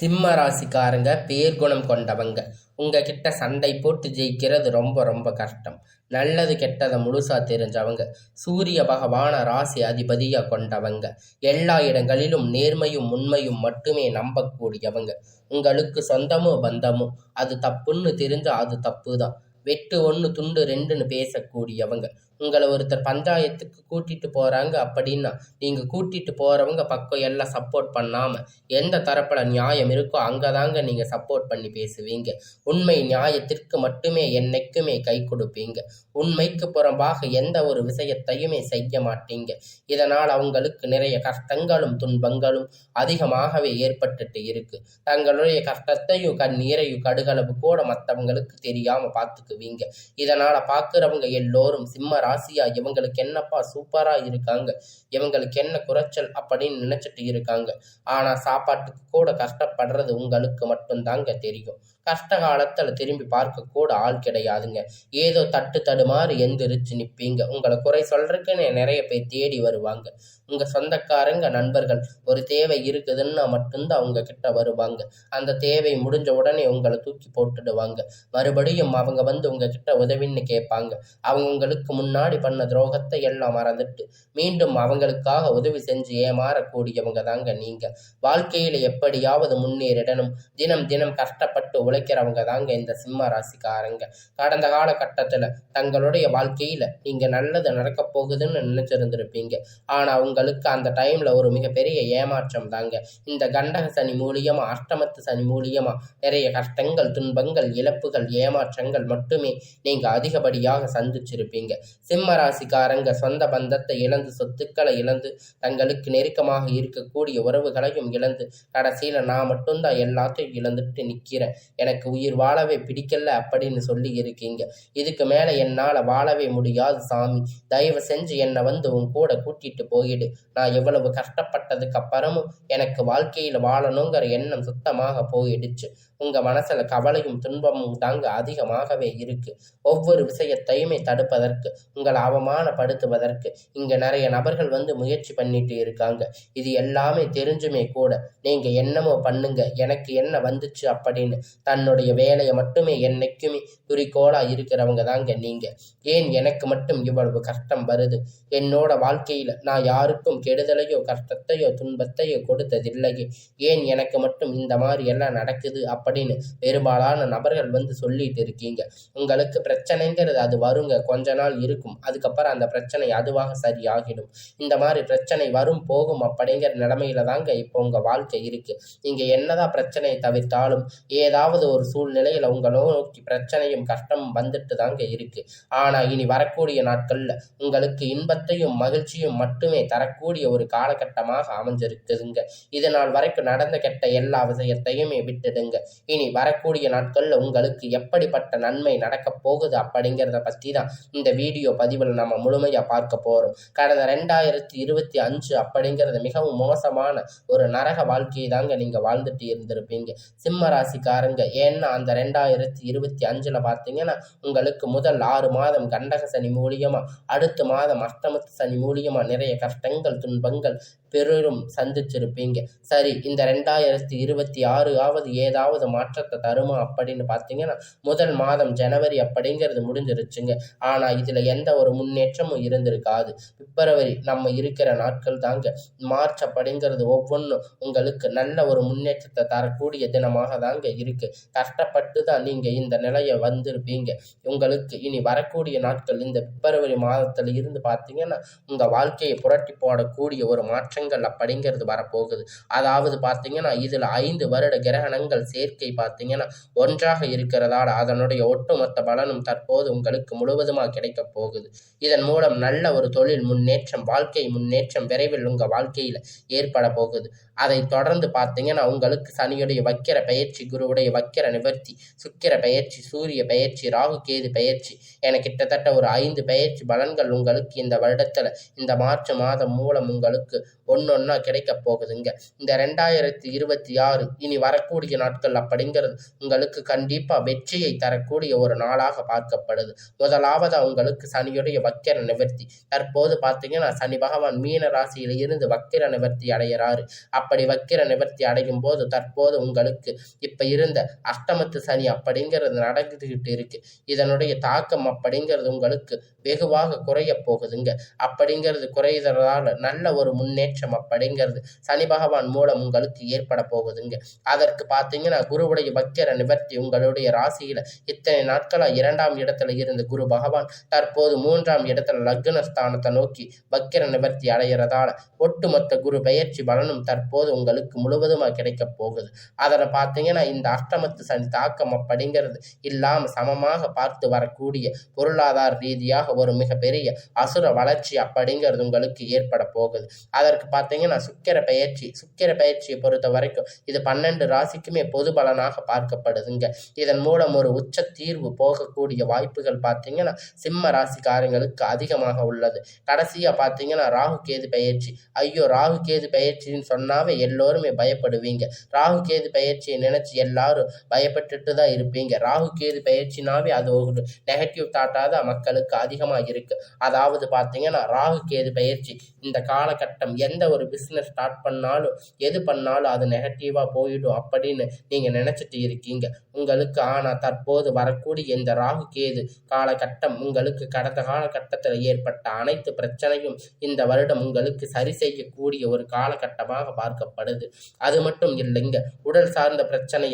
சிம்ம ராசிக்காரங்க பேர்குணம் கொண்டவங்க. உங்ககிட்ட சண்டை போட்டு ஜெயிக்கிறது ரொம்ப ரொம்ப கஷ்டம். நல்லது கெட்டதை முழுசா தெரிஞ்சவங்க. சூரிய பகவான ராசி அதிபதியா கொண்டவங்க. எல்லா இடங்களிலும் நேர்மையும் உண்மையும் மட்டுமே நம்பக்கூடியவங்க. உங்களுக்கு சொந்தமோ பந்தமோ அது தப்புன்னு தெரிஞ்சா அது தப்பு தான் வெட்டு ஒன்று துண்டு ரெண்டுன்னு பேசக்கூடியவங்க. உங்களை ஒருத்தர் பஞ்சாயத்துக்கு கூட்டிட்டு போறாங்க அப்படின்னா நீங்க கூட்டிட்டு போறவங்க பக்கம் எல்லாம் சப்போர்ட் பண்ணாம எந்த தரப்புல நியாயம் இருக்கோ அங்கதாங்க நீங்க சப்போர்ட் பண்ணி பேசுவீங்க. உண்மை நியாயத்திற்கு மட்டுமே என்னைக்குமே கை கொடுப்பீங்க. உண்மைக்கு புறம்பாக எந்த ஒரு விஷயத்தையுமே செய்ய மாட்டீங்க. இதனால் அவங்களுக்கு நிறைய கஷ்டங்களும் துன்பங்களும் அதிகமாகவே ஏற்பட்டுட்டு இருக்கு. தங்களுடைய கஷ்டத்தையும் கண்ணீரையும் கடுகளவு கூட மற்றவங்களுக்கு தெரியாம பார்த்துக்குவீங்க. இதனால பார்க்குறவங்க எல்லோரும் சிம்ம ராசியா இவங்களுக்கு என்னப்பா சூப்பரா இருக்காங்க இவங்களுக்கு என்ன குறைச்சல் அப்படின்னு நினைச்சிட்டு இருக்காங்க. ஆனா சாப்பாட்டுக்கு கூட கஷ்டப்படுறது உங்களுக்கு மட்டும்தாங்க தெரியும். கஷ்ட காலத்துல திரும்பி பார்க்க கூட ஆள் கிடையாதுங்க. ஏதோ தட்டு தடுமாறு எந்திரிச்சு நிற்பீங்க உங்களை குறை சொல்றதுக்குன்னு நிறைய பேர் தேடி வருவாங்க. உங்க சொந்தக்காரங்க நண்பர்கள் ஒரு தேவை இருக்குதுன்னா மட்டும்தான் அவங்க கிட்ட வருவாங்க. அந்த தேவை முடிஞ்ச உடனே உங்களை தூக்கி போட்டுடுவாங்க. மறுபடியும் அவங்க வந்து உங்ககிட்ட உதவின்னு கேட்பாங்க. அவங்க உங்களுக்கு முன்னாடி பண்ண துரோகத்தை எல்லாம் மறந்துட்டு மீண்டும் அவங்களுக்காக உதவி செஞ்சு ஏமாறக்கூடியவங்க தாங்க நீங்க. வாழ்க்கையில எப்படியாவது முன்னேறிடணும். தினம் தினம் கஷ்டப்பட்டு உழை வைக்கிறவங்க தாங்க இந்த சிம்ம ராசிக்காரங்க. கடந்த காலகட்டத்தில் தங்களுடைய வாழ்க்கையில் நீங்கள் நல்லது நடக்க போகுதுன்னு நினைச்சிருந்திருப்பீங்க. ஆனால் உங்களுக்கு அந்த டைமில் ஒரு மிகப்பெரிய ஏமாற்றம் தாங்க. இந்த கண்டக சனி மூலியமாக அஷ்டமத்து சனி மூலியமாக நிறைய கஷ்டங்கள் துன்பங்கள் இழப்புகள் ஏமாற்றங்கள் மட்டுமே நீங்கள் அதிகப்படியாக சந்திச்சிருப்பீங்க. சிம்ம ராசிக்காரங்க சொந்த பந்தத்தை இழந்து சொத்துக்களை இழந்து தங்களுக்கு நெருக்கமாக இருக்கக்கூடிய உறவுகளையும் இழந்து கடைசியில் நான் மட்டும்தான் எல்லாத்தையும் இழந்துட்டு நிற்கிறேன் எனக்கு உயிர் வாழவே பிடிக்கல அப்படின்னு சொல்லி இருக்கீங்க. இதுக்கு மேலே என்னால் வாழவே முடியாது சாமி. தயவு செஞ்சு என்னை வந்து உன் கூட கூட்டிட்டு போயிடு. நான் எவ்வளவு கஷ்டப்பட்டதுக்கு அப்புறமும் எனக்கு வாழ்க்கையில் வாழணுங்கிற எண்ணம் சுத்தமாக போயிடுச்சு. உங்க மனசுல கவலையும் துன்பமும் தாங்க அதிகமாகவே இருக்கு. ஒவ்வொரு விஷயத்தையுமே தடுப்பதற்கு உங்களை அவமானப்படுத்துவதற்கு இங்க நிறைய நபர்கள் வந்து முயற்சி பண்ணிட்டு இருக்காங்க. இது எல்லாமே தெரிஞ்சுமே கூட நீங்க என்னமோ பண்ணுங்க. எனக்கு என்ன வந்துச்சு அப்படின்னு தன்னுடைய வேலையை மட்டுமே என்னைக்குமே குறிக்கோளாக இருக்கிறவங்க தாங்க நீங்க. ஏன் எனக்கு மட்டும் இவ்வளவு கஷ்டம் வருது? என்னோட வாழ்க்கையில நான் யாருக்கும் கெடுதலையோ கஷ்டத்தையோ துன்பத்தையோ கொடுத்ததில்லையே. ஏன் எனக்கு மட்டும் இந்த மாதிரி எல்லாம் நடக்குது அப்படின்னு பெரும்பாலான நபர்கள் வந்து சொல்லிட்டு இருக்கீங்க. உங்களுக்கு பிரச்சனைங்கிறது அது வருங்க கொஞ்ச நாள் இருக்கும். அதுக்கப்புறம் அந்த பிரச்சனை அதுவாக சரியாகிடும். இந்த மாதிரி பிரச்சனை வரும் போகும் அப்படிங்கிற நிலைமையில தாங்க இப்போ உங்க வாழ்க்கை இருக்கு. நீங்க என்னதான் பிரச்சனையை தவிர்த்தாலும் ஏதாவது ஒரு சூழ்நிலையில் உங்களை நோக்கி பிரச்சனையும் கஷ்டமும் வந்துட்டு தாங்க இருக்கு. ஆனா இனி வரக்கூடிய நாட்கள்ல உங்களுக்கு இன்பத்தையும் மகிழ்ச்சியும் மட்டுமே தரக்கூடிய ஒரு காலகட்டமாக அமைஞ்சிருக்குதுங்க. இதனால் வரைக்கும் நடந்த கெட்ட எல்லா விஷயத்தையுமே விட்டுடுங்க. இனி வரக்கூடிய நாட்கள்ல உங்களுக்கு எப்படிப்பட்ட நன்மை நடக்க போகுது அப்படிங்கிறத பத்தி தான் இந்த வீடியோ பதிவில் நம்ம முழுமையா பார்க்க போறோம். கடந்த ரெண்டாயிரத்தி இருபத்தி அஞ்சு அப்படிங்கிறது மிகவும் மோசமான ஒரு நரக வாழ்க்கையை தாங்க நீங்க வாழ்ந்துட்டு இருந்திருப்பீங்க. சிம்ம ராசிக்காரங்க ஏன்னா அந்த ரெண்டாயிரத்தி இருபத்தி அஞ்சில் பார்த்தீங்கன்னா உங்களுக்கு முதல் ஆறு மாதம் கண்டக சனி மூலியமாக அடுத்த மாதம் அஷ்டமத்து சனி மூலியமாக நிறைய கஷ்டங்கள் துன்பங்கள் பெரும் சந்திச்சிருப்பீங்க. சரி இந்த ரெண்டாயிரத்தி இருபத்தி ஆறு ஆவது ஏதாவது மாற்றத்தை தருமா அப்படின்னு பார்த்தீங்கன்னா முதல் மாதம் ஜனவரி அப்படிங்கிறது முடிஞ்சிருச்சுங்க. ஆனால் இதில் எந்த ஒரு முன்னேற்றமும் இருந்திருக்காது. பிப்ரவரி நம்ம இருக்கிற நாட்கள் தாங்க. மார்ச் அப்படிங்கிறது ஒவ்வொன்றும் உங்களுக்கு நல்ல ஒரு முன்னேற்றத்தை தரக்கூடிய தினமாக தாங்க இருக்கு. கஷ்டப்பட்டு தான் நீங்கள் இந்த நிலையை வந்திருப்பீங்க. உங்களுக்கு இனி வரக்கூடிய நாட்கள் இந்த பிப்ரவரி மாதத்தில் இருந்து பார்த்தீங்கன்னா உங்கள் வாழ்க்கையை புரட்டி போடக்கூடிய ஒரு மாற்றங்கள் அப்படிங்கிறது வரப்போகுது. அதாவது பார்த்தீங்கன்னா இதில் ஐந்து வருட கிரகணங்கள் சேர்க்கை பார்த்தீங்கன்னா ஒன்றாக இருக்கிறதால அதனுடைய ஒட்டுமொத்த பலனும் தற்போது உங்களுக்கு முழுவதுமாக கிடைக்கப் போகுது. இதன் மூலம் நல்ல ஒரு தொழில் முன்னேற்றம் வாழ்க்கை முன்னேற்றம் விரைவில் உங்கள் வாழ்க்கையில் ஏற்பட போகுது. அதை தொடர்ந்து பார்த்தீங்கன்னா உங்களுக்கு சனியுடைய வக்கிர பயிற்சி குருவுடைய வக்கிர நிவர்த்தி சுக்கிர பயிற்சி சூரிய பயிற்சி ராகு கேது பயிற்சி என கிட்டத்தட்ட ஒரு ஐந்து பயிற்சி பலன்கள் உங்களுக்கு இந்த வருடத்தில் இந்த மார்ச் மாதம் மூலம் உங்களுக்கு ஒன்னொன்னா கிடைக்க போகுதுங்க. இந்த ரெண்டாயிரத்தி இருபத்தி ஆறு இனி வரக்கூடிய நாட்கள் அப்படிங்கிறது உங்களுக்கு கண்டிப்பாக வெற்றியை தரக்கூடிய ஒரு நாளாக பார்க்கப்படுது. முதலாவதாக உங்களுக்கு சனியுடைய வக்கிர நிவர்த்தி. தற்போது பார்த்தீங்கன்னா சனி பகவான் மீன ராசியில இருந்து வக்கிர நிவர்த்தி அடைகிறாரு அப்படி வக்கிர நிவர்த்தி அடையும் போது தற்போது உங்களுக்கு இப்ப இருந்த அஷ்டமத்து சனி அப்படிங்கிறது நடந்துகிட்டு இருக்கு. இதனுடைய தாக்கம் அப்படிங்கிறது உங்களுக்கு வெகுவாக குறைய போகுதுங்க. அப்படிங்கிறது குறைகிறதால நல்ல ஒரு முன்னேற்றம் அப்படிங்கிறது சனி பகவான் மூலம் உங்களுக்கு ஏற்பட போகுதுங்க. அதற்கு பார்த்தீங்கன்னா குருவுடைய வக்கிர நிவர்த்தி உங்களுடைய ராசியில இத்தனை நாட்களா இரண்டாம் இடத்துல இருந்த குரு பகவான் தற்போது மூன்றாம் இடத்துல லக்ன ஸ்தானத்தை நோக்கி வக்கிர நிவர்த்தி அடைகிறதால ஒட்டுமொத்த குரு பெயர்ச்சி பலனும் தற்போது உங்களுக்கு முழுவதுமா கிடைக்க போகுது. அதில் பார்த்தீங்கன்னா இந்த ஆபத்து சந்தி தாக்கம் அப்படிங்கிறது இல்லாமல் சமமாக பார்த்து வரக்கூடிய பொருளாதார ரீதியாக ஒரு மிகப்பெரிய அசுர வளர்ச்சி அப்படிங்கிறது உங்களுக்கு ஏற்பட போகுது. அதற்கு பார்த்தீங்கன்னா சுக்கிர பயிற்சி சுக்கிர பயிற்சியை பொறுத்த வரைக்கும் இது பன்னெண்டு ராசிக்குமே பொது பலனாக பார்க்கப்படுதுங்க. இதன் மூலம் ஒரு உச்ச தீர்வு போகக்கூடிய வாய்ப்புகள் பார்த்தீங்கன்னா சிம்ம ராசிக்காரங்களுக்கு அதிகமாக உள்ளது. கடைசியாக பார்த்தீங்கன்னா ராகு கேது பயிற்சி ஐயோ ராகு கேது பயிற்சின்னு சொன்னாவே எல்லோருமே பயப்படுவீங்க. ராகு கேது பயிற்சியை நினைச்சு எல்லாரும் பயப்பட்டுட்டு தான் இருப்பீங்க. ராகு கேது பயிற்சினாவே அது ஒரு நெகட்டிவ் தாட்டாக தான் மக்களுக்கு அதிகமாக இருக்குது அதாவது பார்த்தீங்கன்னா ராகு கேது பயிற்சி இந்த காலகட்டம் எந்த ஒரு பிஸ்னஸ் ஸ்டார்ட் பண்ணாலும் எது பண்ணாலும் அது நெகட்டிவாக போயிடும் அப்படின்னு நீங்கள் நினச்சிட்டு இருக்கீங்க. உங்களுக்கு ஆனால் தற்போது வரக்கூடிய இந்த ராகு கேது காலகட்டம் உங்களுக்கு கடந்த காலகட்டத்தில் ஏற்பட்ட அனைத்து பிரச்சனையும் இந்த வருடம் உங்களுக்கு சரி செய்யக்கூடிய ஒரு காலகட்டமாக பார்க்கப்படுது. அது மட்டும் இல்லைங்க உடல் சார்ந்த பிரச்சனை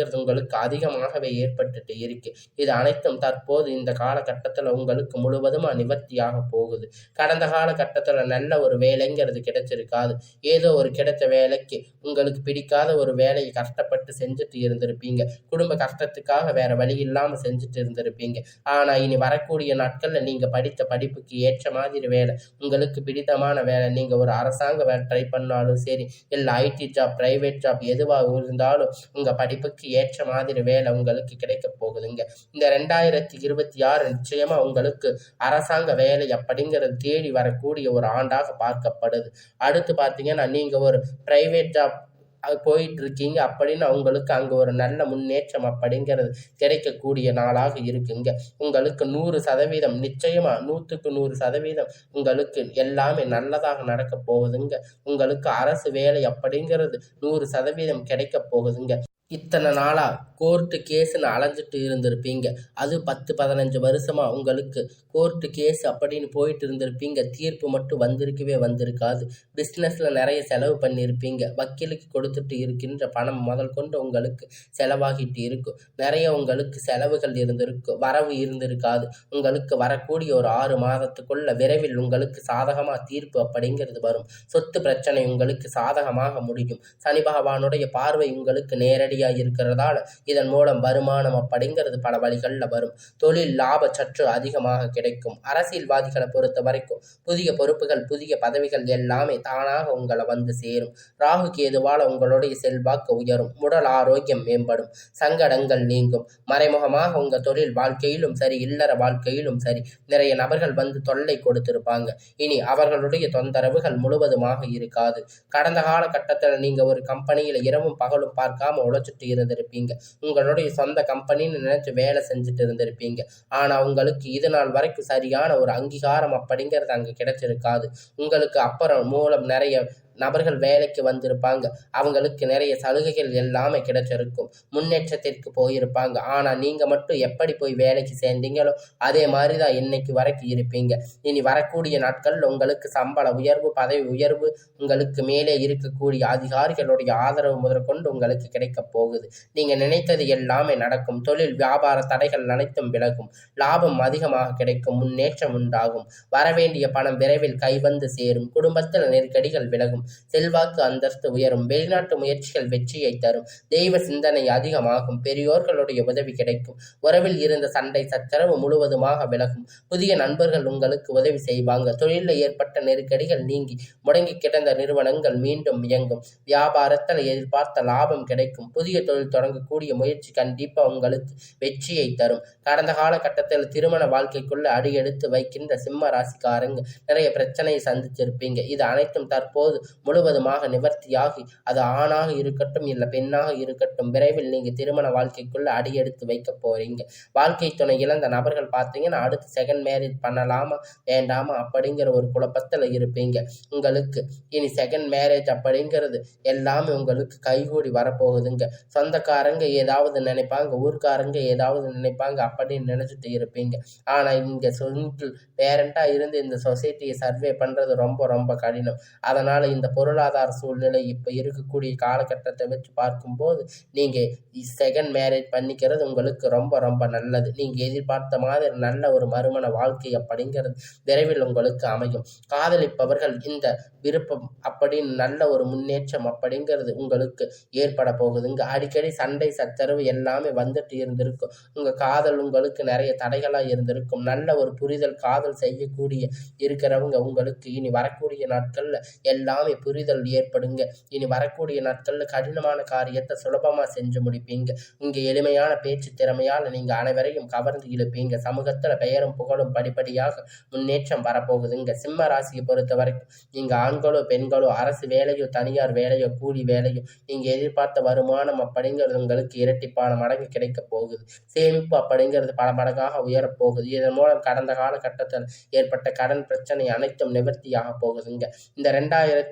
அப்படிங்கிறது உங்களுக்கு அதிகமாகவே ஏற்பட்டுட்டு இருக்கு. இது அனைத்தும் தற்போது இந்த காலகட்டத்தில் உங்களுக்கு முழுவதுமாக நிவர்த்தியாக போகுது. கடந்த காலகட்டத்தில் நல்ல ஒரு வேலைங்கிறது கிடைச்சிருக்காது. ஏதோ ஒரு கிடைத்த வேலைக்கு உங்களுக்கு பிடிக்காத ஒரு வேலையை கஷ்டப்பட்டு செஞ்சுட்டு இருந்திருப்பீங்க. குடும்ப கஷ்டத்துக்காக வேற வழி இல்லாமல் செஞ்சுட்டு இருந்திருப்பீங்க. ஆனால் இனி வரக்கூடிய நாட்களில் நீங்கள் படித்த படிப்புக்கு ஏற்ற மாதிரி வேலை உங்களுக்கு பிடித்தமான வேலை நீங்கள் ஒரு அரசாங்க வேலை ட்ரை பண்ணாலும் சரி இல்லை ஐடி ஜாப் ப்ரைவேட் ஜாப் எதுவாக இருந்தாலும் உங்கள் படிப்புக்கு ஏற்ற மாதிரி வேலை உங்களுக்கு கிடைக்க போகுதுங்க. இந்த ரெண்டாயிரத்தி இருபத்தி ஆறு நிச்சயமாக உங்களுக்கு அரசாங்க வேலை அப்படிங்கிறது தேடி வரக்கூடிய ஒரு ஆண்டாக பார்க்கப்படுது. அடுத்து பார்த்தீங்கன்னா நீங்கள் ஒரு ப்ரைவேட் ஜாப் போயிட்டு இருக்கீங்க அப்படின்னு அவங்களுக்கு அங்கே ஒரு நல்ல முன்னேற்றம் அப்படிங்கிறது கிடைக்கக்கூடிய நாளாக இருக்குங்க. உங்களுக்கு நூறு சதவீதம் நிச்சயமாக நூற்றுக்கு நூறு சதவீதம் உங்களுக்கு எல்லாமே நல்லதாக நடக்க போகுதுங்க. உங்களுக்கு அரசு வேலை அப்படிங்கிறது நூறு சதவீதம் கிடைக்க போகுதுங்க. இத்தனை நாளாக கோர்ட்டு கேஸுன்னு அலைஞ்சிட்டு இருந்திருப்பீங்க. அது பத்து பதினஞ்சு வருஷமாக உங்களுக்கு கோர்ட்டு கேஸ் அப்படின்னு போயிட்டு இருந்திருப்பீங்க. தீர்ப்பு மட்டும் வந்திருக்கவே வந்திருக்காது. பிஸ்னஸில் நிறைய செலவு பண்ணியிருப்பீங்க வக்கீலுக்கு கொடுத்துட்டு இருக்கின்ற பணம் முதல் கொண்டு உங்களுக்கு செலவாகிட்டு இருக்கும். நிறைய உங்களுக்கு செலவுகள் இருந்திருக்கும். வரவு இருந்திருக்காது. உங்களுக்கு வரக்கூடிய ஒரு ஆறு மாதத்துக்குள்ள விரைவில் உங்களுக்கு சாதகமாக தீர்ப்பு அப்படிங்கிறது வரும். சொத்து பிரச்சனை உங்களுக்கு சாதகமாக முடியும். சனி பகவானுடைய பார்வை உங்களுக்கு வழியாக இருக்கிறதால இதன் மூலம் வருமானம் அப்படிங்கிறது பல வழிகளில் வரும். தொழில் லாப சற்று அதிகமாக கிடைக்கும். அரசியல்வாதிகளை பொறுத்த வரைக்கும் புதிய பொறுப்புகள் புதிய பதவிகள் எல்லாமே தானாக உங்களை வந்து சேரும். ராகு கேதுவால் உங்களுடைய செல்வாக்கு உயரும். உடல் ஆரோக்கியம் மேம்படும். சங்கடங்கள் நீங்கும். மறைமுகமாக உங்கள் தொழில் வாழ்க்கையிலும் சரி இல்லற வாழ்க்கையிலும் சரி நிறைய நபர்கள் வந்து தொல்லை கொடுத்திருப்பாங்க. இனி அவர்களுடைய தொந்தரவுகள் முழுவதுமாக இருக்காது. கடந்த காலகட்டத்தில் நீங்கள் ஒரு கம்பெனியில் இரவும் பகலும் பார்க்காம உழைச்சிட்டு இருந்திருப்பீங்க. உங்களுடைய சொந்த கம்பெனின்னு நினச்சி வேலை செஞ்சுட்டு இருந்திருப்பீங்க. ஆனால் உங்களுக்கு இது நாள் வரைக்கும் சரியான ஒரு அங்கீகாரம் அப்படிங்கிறது அங்கே கிடைச்சிருக்காது. உங்களுக்கு அப்புறம் மூலம் நிறைய நபர்கள் வேலைக்கு வந்திருப்பாங்க. அவங்களுக்கு நிறைய சலுகைகள் எல்லாமே கிடைச்சிருக்கும். முன்னேற்றத்திற்கு போயிருப்பாங்க. ஆனால் நீங்கள் மட்டும் எப்படி போய் வேலைக்கு சேர்ந்தீங்களோ அதே மாதிரி தான் இன்னைக்கு வரைக்கும் இருப்பீங்க. இனி வரக்கூடிய நாட்களில் உங்களுக்கு சம்பள உயர்வு பதவி உயர்வு உங்களுக்கு மேலே இருக்கக்கூடிய அதிகாரிகளுடைய ஆதரவு முதற்கொண்டு உங்களுக்கு கிடைக்க போகுது. நீங்கள் நினைத்தது எல்லாமே நடக்கும். தொழில் வியாபார தடைகள் அனைத்தும் விலகும். லாபம் அதிகமாக கிடைக்கும். முன்னேற்றம் உண்டாகும். வரவேண்டிய பணம் விரைவில் கைவந்து சேரும். குடும்பத்தில் நெருக்கடிகள் விலகும். செல்வாக்கு அந்தஸ்து உயரும். வெளிநாட்டு முயற்சிகள் வெற்றியை தரும். தெய்வ சிந்தனை அதிகமாகும். பெரியோர்களுடைய உதவி கிடைக்கும். உறவில் இருந்த சண்டை சச்சரவு முழுவதுமாக விலகும். புதிய நண்பர்கள் உங்களுக்கு உதவி செய்வாங்க. தொழிலில் ஏற்பட்ட நெருக்கடிகள் நீங்கி முடங்கி கிடந்த நிறுவனங்கள் மீண்டும் இயங்கும். வியாபாரத்தில் எதிர்பார்த்த லாபம் கிடைக்கும். புதிய தொழில் தொடங்கக்கூடிய முயற்சி கண்டிப்பாக உங்களுக்கு வெற்றியை தரும். கடந்த காலகட்டத்தில் திருமண வாழ்க்கைக்குள்ள அடியெடுத்து வைக்கின்ற சிம்ம ராசிக்காரங்க நிறைய பிரச்சனையை சந்திச்சிருப்பீங்க. இது அனைத்தும் தற்போது முழுவதுமாக நிவர்த்தியாகி அது ஆணாக இருக்கட்டும் இல்லை பெண்ணாக இருக்கட்டும் விரைவில் நீங்கள் திருமண வாழ்க்கைக்குள்ள அடியெடுத்து வைக்க போறீங்க. வாழ்க்கை துணை இழந்த நபர்கள் பார்த்தீங்கன்னா அடுத்து செகண்ட் மேரேஜ் பண்ணலாமா வேண்டாமா அப்படிங்கிற ஒரு குழப்பத்தில் இருப்பீங்க. உங்களுக்கு இனி செகண்ட் மேரேஜ் அப்படிங்கிறது எல்லாமே உங்களுக்கு கைகூடி வரப்போகுதுங்க. சொந்தக்காரங்க ஏதாவது நினைப்பாங்க ஊர்க்காரங்க ஏதாவது நினைப்பாங்க அப்படின்னு நினச்சிட்டு இருப்பீங்க. ஆனால் இங்கே சிங்கிள் பேரண்ட்டாக இருந்து இந்த சொசைட்டியை சர்வே பண்ணுறது ரொம்ப ரொம்ப கடினம். அதனால் இந்த இந்த பொருளாதார சூழ்நிலை இப்போ இருக்கக்கூடிய காலகட்டத்தை வச்சு பார்க்கும்போது நீங்கள் செகண்ட் மேரேஜ் பண்ணிக்கிறது உங்களுக்கு ரொம்ப ரொம்ப நல்லது. நீங்கள் எதிர்பார்த்த மாதிரி நல்ல ஒரு மறுமண வாழ்க்கை அப்படிங்கிறது விரைவில் உங்களுக்கு அமையும். காதலிப்பவர்கள் இந்த விருப்பம் அப்படின்னு நல்ல ஒரு முன்னேற்றம் அப்படிங்கிறது உங்களுக்கு ஏற்பட போகுதுங்க அடிக்கடி சண்டை சச்சரவு எல்லாமே வந்துட்டு இருந்திருக்கும். உங்கள் காதல் உங்களுக்கு நிறைய தடைகளாக இருந்திருக்கும். நல்ல ஒரு புரிதல் காதல் செய்யக்கூடிய இருக்கிறவங்க உங்களுக்கு இனி வரக்கூடிய நாட்களில் எல்லாமே புரிதல் ஏற்படுங்க. இனி வரக்கூடிய நாட்களில் கடினமான காரியத்தை சுலபமாக செஞ்சு முடிப்பீங்க. இங்கே எளிமையான பேச்சு திறமையால் நீங்கள் அனைவரையும் கவர்ந்து இழுப்பீங்க. சமூகத்தில் பெயரும் புகழும் படிப்படியாக முன்னேற்றம் வரப்போகுதுங்க. சிம்ம ராசியை பொறுத்த வரைக்கும் நீங்கள் ஆண்களோ பெண்களோ அரசு வேலையோ தனியார் வேலையோ கூலி வேலையோ நீங்கள் எதிர்பார்த்த வருமானம் அப்படிங்கிறது உங்களுக்கு இரட்டிப்பான மடங்கு கிடைக்க போகுது. சேமிப்பு அப்படிங்கிறது பல மடங்காக உயரப்போகுது. இதன் மூலம் கடந்த காலகட்டத்தில் ஏற்பட்ட கடன் பிரச்சனை அனைத்தும் நிவர்த்தியாக போகுதுங்க. இந்த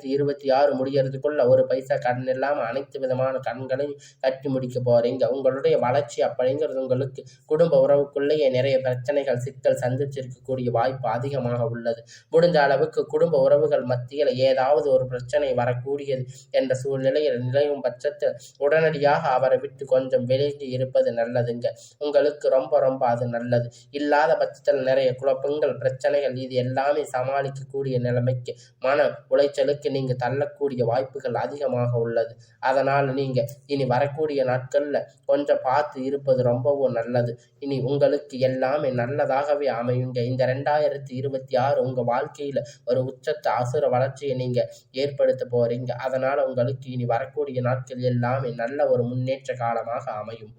ரெண்டாயிரத்தி இருபத்தி ஆறு முடிகிறதுக்குள்ள ஒரு பைசா கடன் இல்லாமல் அனைத்து விதமான கடன்களையும் கட்டி முடிக்க போறீங்க. உங்களுடைய வளர்ச்சி அப்படிங்கிறது உங்களுக்கு குடும்ப உறவுக்குள்ளேயே நிறைய பிரச்சனைகள் சிக்கல் சந்திச்சிருக்கக்கூடிய வாய்ப்பு அதிகமாக உள்ளது. முடிஞ்ச அளவுக்கு குடும்ப உறவுகள் மத்தியில் ஏதாவது ஒரு பிரச்சனை வரக்கூடியது என்ற சூழ்நிலையில் நிலையும் பட்சத்தில் உடனடியாக அவரை விட்டு கொஞ்சம் விலகி இருப்பது நல்லதுங்க. உங்களுக்கு ரொம்ப ரொம்ப அது நல்லது. இல்லாத பட்சத்தில் நிறைய குழப்பங்கள் பிரச்சனைகள் இது எல்லாமே சமாளிக்கக்கூடிய நிலைமைக்கு மன உளைச்சலுக்கு நீங்கள் தள்ளக்கூடிய வாய்ப்புகள் அதிகமாக உள்ளது. அதனால் நீங்கள் இனி வரக்கூடிய நாட்களில் கொஞ்சம் பார்த்து இருப்பது ரொம்பவும் நல்லது. இனி உங்களுக்கு எல்லாமே நல்லதாகவே அமையுங்க. இந்த ரெண்டாயிரத்தி இருபத்தி ஆறு உங்கள் வாழ்க்கையில் ஒரு உச்சத்தை அசுர வளர்ச்சியை நீங்கள் ஏற்படுத்த போகிறீங்க அதனால் உங்களுக்கு இனி வரக்கூடிய நாட்கள் எல்லாமே நல்ல ஒரு முன்னேற்ற காலமாக அமையும்.